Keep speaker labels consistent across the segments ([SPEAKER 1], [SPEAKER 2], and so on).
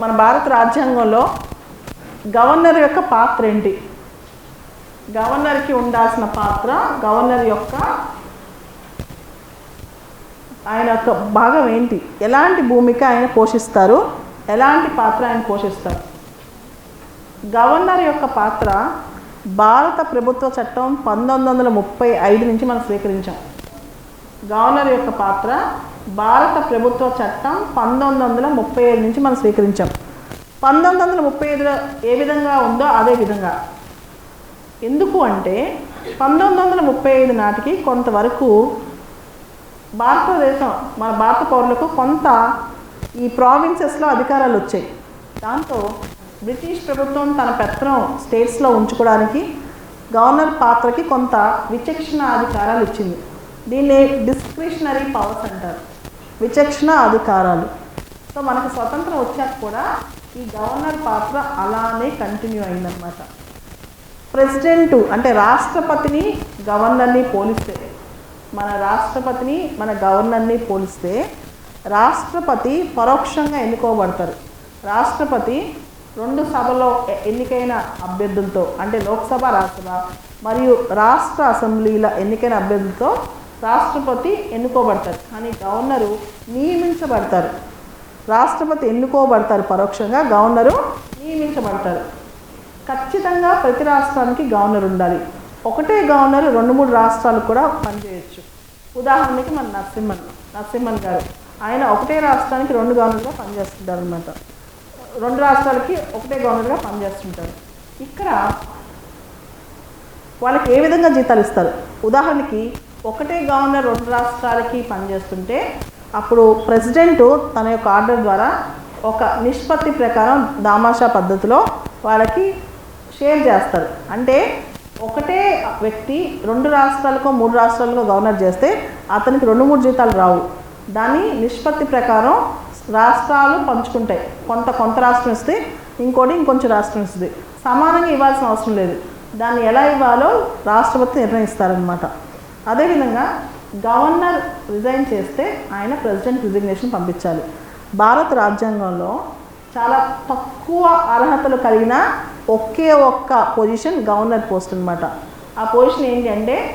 [SPEAKER 1] మన భారత రాజ్యాంగంలో గవర్నర్ యొక్క పాత్ర ఏంటి? గవర్నర్కి ఉండాల్సిన పాత్ర గవర్నర్ యొక్క ఆయన యొక్క భాగం ఏంటి? ఎలాంటి భూమిక ఆయన పోషిస్తారు? ఎలాంటి పాత్ర ఆయన పోషిస్తారు? గవర్నర్ యొక్క పాత్ర భారత ప్రభుత్వ చట్టం పంతొమ్మిది వందల ముప్పై ఐదు నుంచి మనం స్వీకరించాం. గవర్నర్ యొక్క పాత్ర భారత ప్రభుత్వ చట్టం పంతొమ్మిది వందల ముప్పై ఏడు నుంచి మనం స్వీకరించాం. పంతొమ్మిది వందల ముప్పై ఐదులో ఏ విధంగా ఉందో అదే విధంగా. ఎందుకు అంటే పంతొమ్మిది వందల ముప్పై ఐదు నాటికి కొంతవరకు భారతదేశం మన భారత పౌరులకు కొంత ఈ ప్రావిన్సెస్లో అధికారాలు వచ్చాయి. దాంతో బ్రిటిష్ ప్రభుత్వం తన పెత్తనం స్టేట్స్లో ఉంచుకోవడానికి గవర్నర్ పాత్రకి కొంత విచక్షణ అధికారాలు ఇచ్చింది. దీన్ని డిస్క్రిషనరీ పవర్స్ అంటారు. విచక్షణ అధికారాలు. సో మనకు స్వతంత్రం వచ్చాక కూడా ఈ గవర్నర్ పాత్ర అలానే కంటిన్యూ అయిందనమాట ప్రెసిడెంట్ అంటే రాష్ట్రపతిని గవర్నర్ని పోలిస్తే మన రాష్ట్రపతిని మన గవర్నర్ని పోలిస్తే రాష్ట్రపతి పరోక్షంగా ఎన్నుకోబడతారు. రాష్ట్రపతి రెండు సభలో ఎన్నికైన అభ్యర్థులతో అంటే లోక్సభ రాజ్యసభ మరియు రాష్ట్ర అసెంబ్లీల ఎన్నికైన అభ్యర్థులతో రాష్ట్రపతి ఎన్నుకోబడతారు. కానీ గవర్నరు నియమించబడతారు. రాష్ట్రపతి ఎన్నుకోబడతారు పరోక్షంగా గవర్నరు నియమించబడతారు. ఖచ్చితంగా ప్రతి రాష్ట్రానికి గవర్నర్ ఉండాలి. ఒకటే గవర్నర్ రెండు మూడు రాష్ట్రాలు కూడా పనిచేయచ్చు. ఉదాహరణకి మన నరసింహన్ నరసింహన్ గారు. ఆయన ఒకటే రాష్ట్రానికి రెండు గవర్నర్గా పనిచేస్తుంటారు అనమాట రెండు రాష్ట్రాలకి ఒకటే గవర్నర్గా పనిచేస్తుంటారు. ఇక్కడ వాళ్ళకి ఏ విధంగా జీతాలు ఇస్తారు? ఉదాహరణకి ఒకటే గవర్నర్ రెండు రాష్ట్రాలకి పనిచేస్తుంటే అప్పుడు ప్రెసిడెంట్ తన యొక్క ఆర్డర్ ద్వారా ఒక నిష్పత్తి ప్రకారం దామాషా పద్ధతిలో వాళ్ళకి షేర్ చేస్తారు. అంటే ఒకటే వ్యక్తి రెండు రాష్ట్రాలకో మూడు రాష్ట్రాలకో గవర్నర్ చేస్తే అతనికి రెండు మూడు జీతాలు రావు. దాన్ని నిష్పత్తి ప్రకారం రాష్ట్రాలు పంచుకుంటాయి. కొంత కొంత రాష్ట్రం ఇస్తే ఇంకోటి ఇంకొంచెం రాష్ట్రం ఇస్తుంది. సమానంగా ఇవ్వాల్సిన అవసరం లేదు. దాన్ని ఎలా ఇవ్వాలో రాష్ట్రపతి నిర్ణయిస్తారనమాట అదేవిధంగా గవర్నర్ రిజైన్ చేస్తే ఆయన ప్రెసిడెంట్ రిజిగ్నేషన్ పంపించాలి. భారత రాజ్యాంగంలో చాలా తక్కువ అర్హతలు కలిగిన ఒకే ఒక్క పొజిషన్ గవర్నర్ పోస్ట్ అనమాట ఆ పొజిషన్ ఏంటి అంటే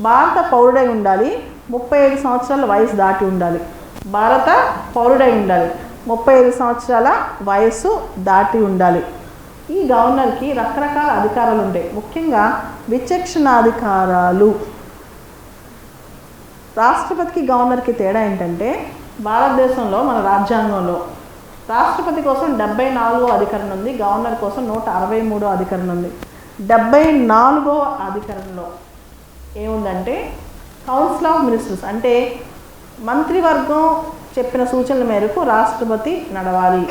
[SPEAKER 1] భారత పౌరుడై ఉండాలి ముప్పై ఐదు సంవత్సరాల వయసు దాటి ఉండాలి. భారత పౌరుడై ఉండాలి ముప్పై ఐదు సంవత్సరాల వయస్సు దాటి ఉండాలి. ఈ గవర్నర్కి రకరకాల అధికారాలు ఉంటాయి. ముఖ్యంగా విచక్షణాధికారాలు. రాష్ట్రపతికి గవర్నర్కి తేడా ఏంటంటే భారతదేశంలో మన రాజ్యాంగంలో రాష్ట్రపతి కోసం డెబ్బై నాలుగో అధికరణ ఉంది గవర్నర్ కోసం నూట అరవై మూడో అధికరణ ఉంది. డెబ్బై నాలుగో అధికరణలో ఏముందంటే కౌన్సిల్ ఆఫ్ మినిస్టర్స్ అంటే మంత్రివర్గం చెప్పిన సూచనల మేరకు రాష్ట్రపతి నడవాలి.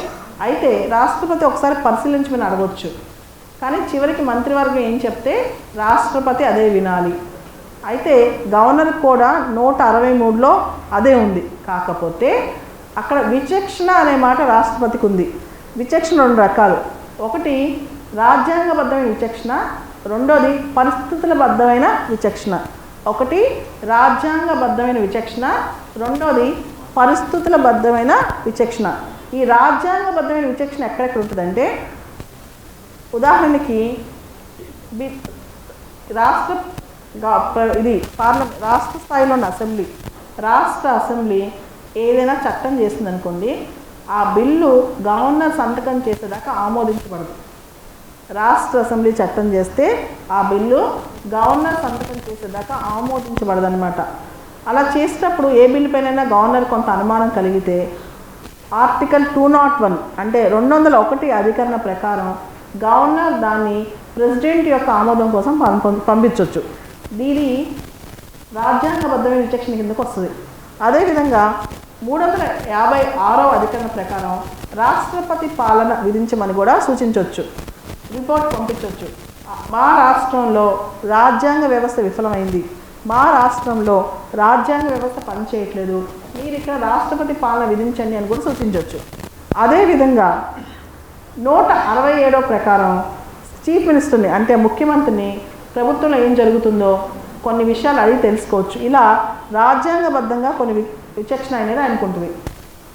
[SPEAKER 1] అయితే రాష్ట్రపతి ఒకసారి పరిశీలించమని అడగవచ్చు కానీ చివరికి మంత్రివర్గం ఏం చెప్తే రాష్ట్రపతి అదే వినాలి. అయితే గవర్నర్ కూడా నూట అరవై మూడులో అదే ఉంది. కాకపోతే అక్కడ విచక్షణ అనే మాట రాష్ట్రపతికి ఉంది. విచక్షణ రెండు రకాలు. ఒకటి రాజ్యాంగబద్ధమైన విచక్షణ. రెండోది పరిస్థితుల బద్ధమైన విచక్షణ. ఒకటి రాజ్యాంగబద్ధమైన విచక్షణ. రెండోది పరిస్థితుల బద్ధమైన విచక్షణ. ఈ రాజ్యాంగబద్ధమైన విచక్షణ ఎక్కడెక్కడ ఉంటుందంటే ఉదాహరణకి రాష్ట్ర ఇది పార్లమెంట్ రాష్ట్ర స్థాయిలో ఉన్న అసెంబ్లీ. రాష్ట్ర అసెంబ్లీ ఏదైనా చట్టం చేసిందనుకోండి ఆ బిల్లు గవర్నర్ సంతకం చేసేదాకా ఆమోదించబడదు. రాష్ట్ర అసెంబ్లీ చట్టం చేస్తే ఆ బిల్లు గవర్నర్ సంతకం చేసేదాకా ఆమోదించబడదు అనమాట అలా చేసేటప్పుడు ఏ బిల్లు పైన గవర్నర్ కొంత అనుమానం కలిగితే ఆర్టికల్ టూ నాట్ వన్ అంటే రెండు వందల ఒకటి అధికరణ ప్రకారం గవర్నర్ దాన్ని ప్రెసిడెంట్ యొక్క ఆమోదం కోసం పంపించవచ్చు దీని రాజ్యాంగబద్ధమైన విచక్షణ కిందకు వస్తుంది. అదేవిధంగా మూడు వందల యాభై ఆరో అధికరణ ప్రకారం రాష్ట్రపతి పాలన విధించమని కూడా సూచించవచ్చు రిపోర్ట్ పంపించవచ్చు మా రాష్ట్రంలో రాజ్యాంగ వ్యవస్థ విఫలమైంది. మా రాష్ట్రంలో రాజ్యాంగ వ్యవస్థ పనిచేయట్లేదు. మీరు ఇక్కడ రాష్ట్రపతి పాలన విధించండి అని కూడా సూచించవచ్చు అదేవిధంగా నూట అరవై ఏడో ప్రకారం చీఫ్ మినిస్టర్ని అంటే ముఖ్యమంత్రిని ప్రభుత్వంలో ఏం జరుగుతుందో కొన్ని విషయాలు అడిగి తెలుసుకోవచ్చు. ఇలా రాజ్యాంగబద్ధంగా కొన్ని వి- విచక్షణ అనేది అనుకుంటుంది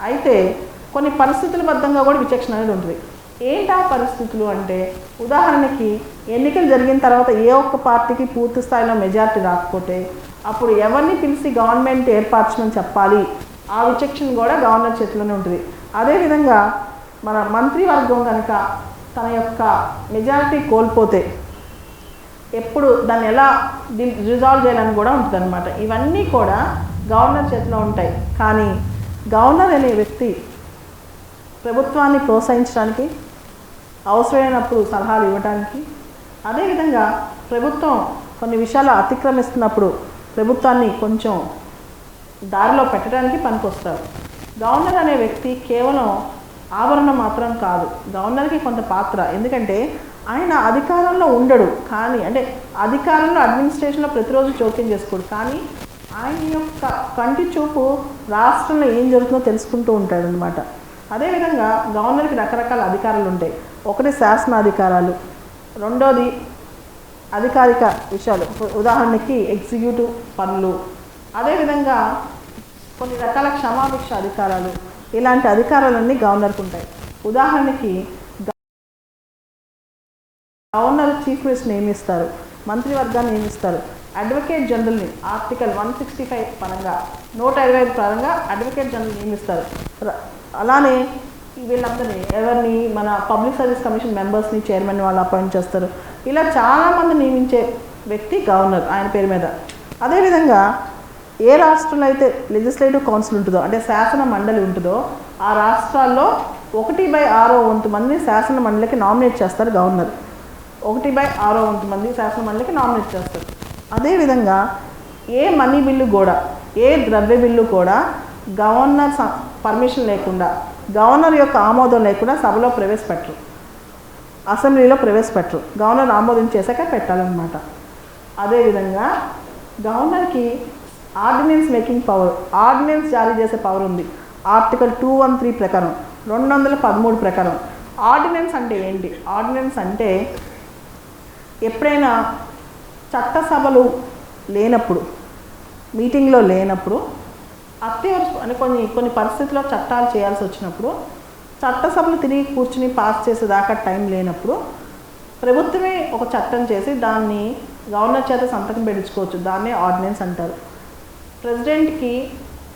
[SPEAKER 1] అయితే కొన్ని పరిస్థితుల బద్ధంగా కూడా విచక్షణ అనేది ఉంటుంది. ఏంటి ఆ పరిస్థితులు అంటే ఉదాహరణకి ఎన్నికలు జరిగిన తర్వాత ఏ ఒక్క పార్టీకి పూర్తి స్థాయిలో మెజారిటీ రాకపోతే అప్పుడు ఎవరిని పిలిచి గవర్నమెంట్ ఏర్పరచమని చెప్పాలి? ఆ విచక్షణ కూడా గవర్నర్ చేతిలోనే ఉంటుంది. అదేవిధంగా మన మంత్రివర్గం కనుక తన యొక్క మెజారిటీ కోల్పోతే ఎప్పుడు దాన్ని ఎలా రిజాల్వ్ చేయాలని కూడా ఉంటుంది అనమాట ఇవన్నీ కూడా గవర్నర్ చేతిలో ఉంటాయి. కానీ గవర్నర్ అనే వ్యక్తి ప్రభుత్వాన్ని ప్రోత్సహించడానికి అవసరమైనప్పుడు సలహాలు ఇవ్వడానికి అదేవిధంగా ప్రభుత్వం కొన్ని విషయాలు అతిక్రమిస్తున్నప్పుడు ప్రభుత్వాన్ని కొంచెం దారిలో పెట్టడానికి పనికొస్తారు. గవర్నర్ అనే వ్యక్తి కేవలం ఆభరణం మాత్రం కాదు. గవర్నర్కి కొంత పాత్ర. ఎందుకంటే ఆయన అధికారంలో ఉండడు. కానీ అంటే అధికారంలో అడ్మినిస్ట్రేషన్లో ప్రతిరోజు జోక్యం చేసుకోడు. కానీ ఆయన యొక్క కంటి చూపు రాష్ట్రంలో ఏం జరుగుతుందో తెలుసుకుంటూ ఉంటాడు అనమాట అదేవిధంగా గవర్నర్కి రకరకాల అధికారాలు ఉంటాయి. ఒకటి శాసన అధికారాలు రెండోది అధికారిక విషయాలు. ఉదాహరణకి ఎగ్జిక్యూటివ్ పనులు. అదేవిధంగా కొన్ని రకాల క్షమాభిక్ష అధికారాలు. ఇలాంటి అధికారాలన్నీ గవర్నర్కి ఉంటాయి. ఉదాహరణకి గవర్నర్ చీఫ్ మినిస్టర్ నియమిస్తారు మంత్రివర్గాన్ని నియమిస్తారు. అడ్వకేట్ జనరల్ని ఆర్టికల్ వన్ సిక్స్టీ ఫైవ్ పరంగా నూట ఇరవై ఐదు పరంగా అడ్వకేట్ జనరల్ నియమిస్తారు. అలానే వీళ్ళందరినీ ఎవరిని మన పబ్లిక్ సర్వీస్ కమిషన్ మెంబర్స్ని చైర్మన్ వాళ్ళు అపాయింట్ చేస్తారు. ఇలా చాలామంది నియమించే వ్యక్తి గవర్నర్ ఆయన పేరు మీద. అదేవిధంగా ఏ రాష్ట్రంలో అయితే లెజిస్లేటివ్ కౌన్సిల్ ఉంటుందో అంటే శాసన మండలి ఉంటుందో ఆ రాష్ట్రాల్లో ఒకటి బై ఆరో వంతు మంది శాసన మండలికి నామినేట్ చేస్తారు గవర్నర్. ఒకటి బై ఆరో వంతు మంది శాసనమండలికి నామినేట్ చేస్తారు. అదేవిధంగా ఏ మనీ బిల్లు కూడా ఏ ద్రవ్య బిల్లు కూడా గవర్నర్ స- పర్మిషన్ లేకుండా గవర్నర్ యొక్క ఆమోదం లేకుండా సభలో ప్రవేశపెట్టరు. అసెంబ్లీలో ప్రవేశపెట్టరు. గవర్నర్ ఆమోదించేసాక పెట్టాలన్నమాట. అదేవిధంగా గవర్నర్కి ఆర్డినెన్స్ మేకింగ్ పవర్ ఆర్డినెన్స్ జారీ చేసే పవర్ ఉంది. ఆర్టికల్ టూ వన్ త్రీ ప్రకారం రెండు వందల పదమూడు ప్రకారం. ఆర్డినెన్స్ అంటే ఏంటి? ఆర్డినెన్స్ అంటే ఎప్పుడైనా చట్టసభలు లేనప్పుడు మీటింగ్లో లేనప్పుడు అత్యవసర అని కొన్ని కొన్ని పరిస్థితుల్లో చట్టాలు చేయాల్సి వచ్చినప్పుడు చట్టసభలు తిరిగి కూర్చుని పాస్ చేసేదాకా టైం లేనప్పుడు ప్రభుత్వమే ఒక చట్టం చేసి దాన్ని గవర్నర్ చేత సంతకం పెట్టించుకోవచ్చు. దాన్నే ఆర్డినెన్స్ అంటారు. ప్రెసిడెంట్కి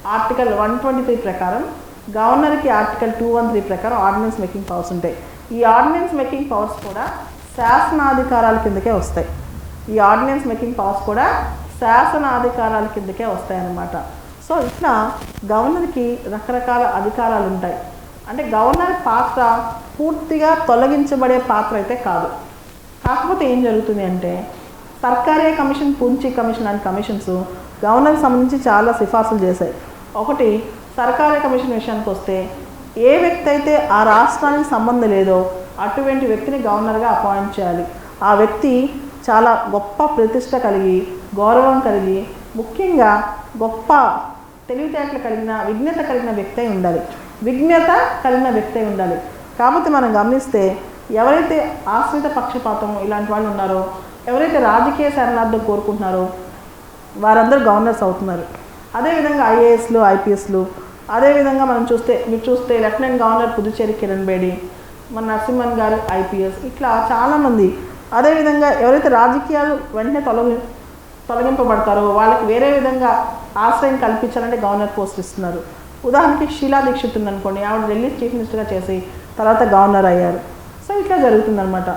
[SPEAKER 1] ఆర్టికల్ వన్ ట్వంటీ త్రీ ప్రకారం గవర్నర్కి ఆర్టికల్ టూ వన్ త్రీ ప్రకారం ఆర్డినెన్స్ మేకింగ్ పవర్స్ ఉంటాయి. ఈ ఆర్డినెన్స్ మేకింగ్ పవర్స్ కూడా శాసనాధికారాల కిందకే వస్తాయి. ఈ ఆర్డినెన్స్ మేకింగ్ పవర్స్ కూడా శాసనాధికారాల కిందకే వస్తాయి అన్నమాట సో ఇట్లా గవర్నర్కి రకరకాల అధికారాలు ఉంటాయి అంటే గవర్నర్ పాత్ర పూర్తిగా తొలగించబడే పాత్ర అయితే కాదు. కాకపోతే ఏం జరుగుతుంది అంటే సర్కారీ commission Punchhi commission and commissions గవర్నర్కి సంబంధించి చాలా సిఫార్సులు చేశాయి. ఒకటి సర్కారీ కమిషన్ విషయానికి వస్తే ఏ వ్యక్తి అయితే ఆ రాష్ట్రానికి సంబంధం లేదో అటువంటి వ్యక్తిని గవర్నర్గా అపాయింట్ చేయాలి. ఆ వ్యక్తి చాలా గొప్ప ప్రతిష్ట కలిగి గౌరవం కలిగి ముఖ్యంగా గొప్ప తెలివితేటలు కలిగిన విజ్ఞత కలిగిన వ్యక్తి అయి ఉండాలి. విజ్ఞత కలిగిన వ్యక్తి అయి ఉండాలి. కాబట్టి మనం గమనిస్తే ఎవరైతే ఆశ్రిత పక్షపాతం ఇలాంటి వాళ్ళు ఉన్నారో ఎవరైతే రాజకీయ శరణార్థం కోరుకుంటున్నారో వారందరూ గవర్నర్స్ అవుతున్నారు. అదేవిధంగా ఐఏఎస్లు ఐపీఎస్లు అదేవిధంగా మనం చూస్తే మీరు చూస్తే లెఫ్టినెంట్ గవర్నర్ పుదుచ్చేరి కిరణ్ బేడి మన నరసింహన్ గారు ఐపీఎస్ ఇట్లా చాలామంది. అదేవిధంగా ఎవరైతే రాజకీయాలు వెంటనే తొలగి తొలగింపబడతారో వాళ్ళకి వేరే విధంగా ఆశ్రయం కల్పించాలంటే గవర్నర్ పోస్ట్ ఇస్తున్నారు. ఉదాహరణకి షీలా దీక్షిత్ ఉందనుకోండి ఆవిడ ఢిల్లీ చీఫ్ మినిస్టర్గా చేసి తర్వాత గవర్నర్ అయ్యారు. సో ఇట్లా జరుగుతుందన్నమాట.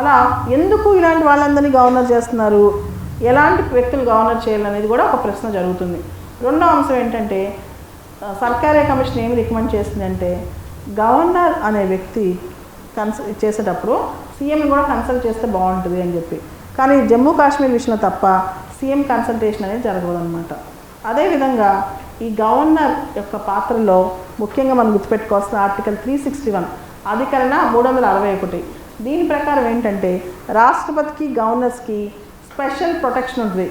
[SPEAKER 1] అలా ఎందుకు ఇలాంటి వాళ్ళందరినీ గవర్నర్ చేస్తున్నారు? ఎలాంటి వ్యక్తులు గవర్నర్ చేయాలనేది కూడా ఒక ప్రశ్న జరుగుతుంది. రెండో అంశం ఏంటంటే సర్కారీ కమిషన్ ఏమి రికమెండ్ చేసిందంటే గవర్నర్ అనే వ్యక్తి కన్సల్ చేసేటప్పుడు సీఎంని కూడా కన్సల్ట్ చేస్తే బాగుంటుంది అని చెప్పి. కానీ జమ్మూ కాశ్మీర్ విషయంలో తప్ప సీఎం కన్సల్టేషన్ అనేది జరగదనమాట అదేవిధంగా ఈ గవర్నర్ యొక్క పాత్రలో ముఖ్యంగా మనం గుర్తుపెట్టుకోవాల్సిన ఆర్టికల్ త్రీ సిక్స్టీ వన్ అధికరణ మూడు వందల అరవై ఒకటి. దీని ప్రకారం ఏంటంటే రాష్ట్రపతికి గవర్నర్స్కి స్పెషల్ ప్రొటెక్షన్ ఉంటుంది.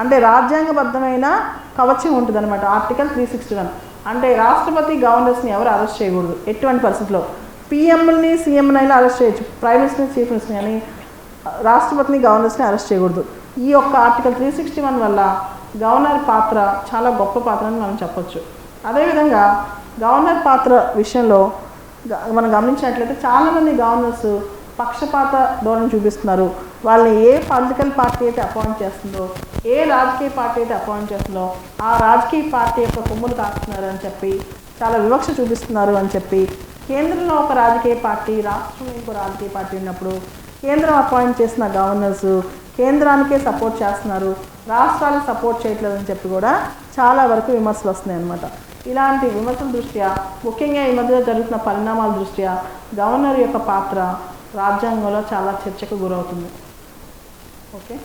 [SPEAKER 1] అంటే రాజ్యాంగబద్ధమైన కవచం ఉంటుంది అనమాట ఆర్టికల్ త్రీ సిక్స్టీ వన్. అంటే రాష్ట్రపతి గవర్నర్స్ని ఎవరు అరెస్ట్ చేయకూడదు. ఎటువంటి పరిస్థితుల్లో పిఎంని సీఎంనైనా అరెస్ట్ చేయొచ్చు. ప్రైమ్ మినిస్టర్ని చీఫ్ మినిస్టర్ని అని రాష్ట్రపతిని గవర్నర్స్ని అరెస్ట్ చేయకూడదు. ఈ యొక్క ఆర్టికల్ త్రీ సిక్స్టీ వన్ వల్ల గవర్నర్ పాత్ర చాలా గొప్ప పాత్ర అని మనం చెప్పొచ్చు. అదేవిధంగా గవర్నర్ పాత్ర విషయంలో గ- మనం గమనించినట్లయితే చాలామంది గవర్నర్స్ పక్షపాత ధోరణి చూపిస్తున్నారు. వాళ్ళని ఏ పొలిటికల్ పార్టీ అయితే అపాయింట్ చేస్తుందో ఏ రాజకీయ పార్టీ అయితే అపాయింట్ చేస్తుందో ఆ రాజకీయ పార్టీ యొక్క కొమ్ములు కాస్తున్నారు అని చెప్పి చాలా వివక్ష చూపిస్తున్నారు అని చెప్పి కేంద్రంలో ఒక రాజకీయ పార్టీ రాష్ట్రంలో ఇంకో రాజకీయ పార్టీ ఉన్నప్పుడు కేంద్రం అపాయింట్ చేసిన గవర్నర్స్ కేంద్రానికే సపోర్ట్ చేస్తున్నారు. రాష్ట్రాలకు సపోర్ట్ చేయట్లేదని చెప్పి కూడా చాలా వరకు విమర్శలు వస్తున్నాయి అన్నమాట ఇలాంటి విమర్శల దృష్ట్యా ముఖ్యంగా ఈ మధ్య జరుగుతున్న పరిణామాల దృష్ట్యా గవర్నర్ యొక్క పాత్ర రాజ్యాంగంలో చాలా చర్చకు గురవుతుంది. ఓకే?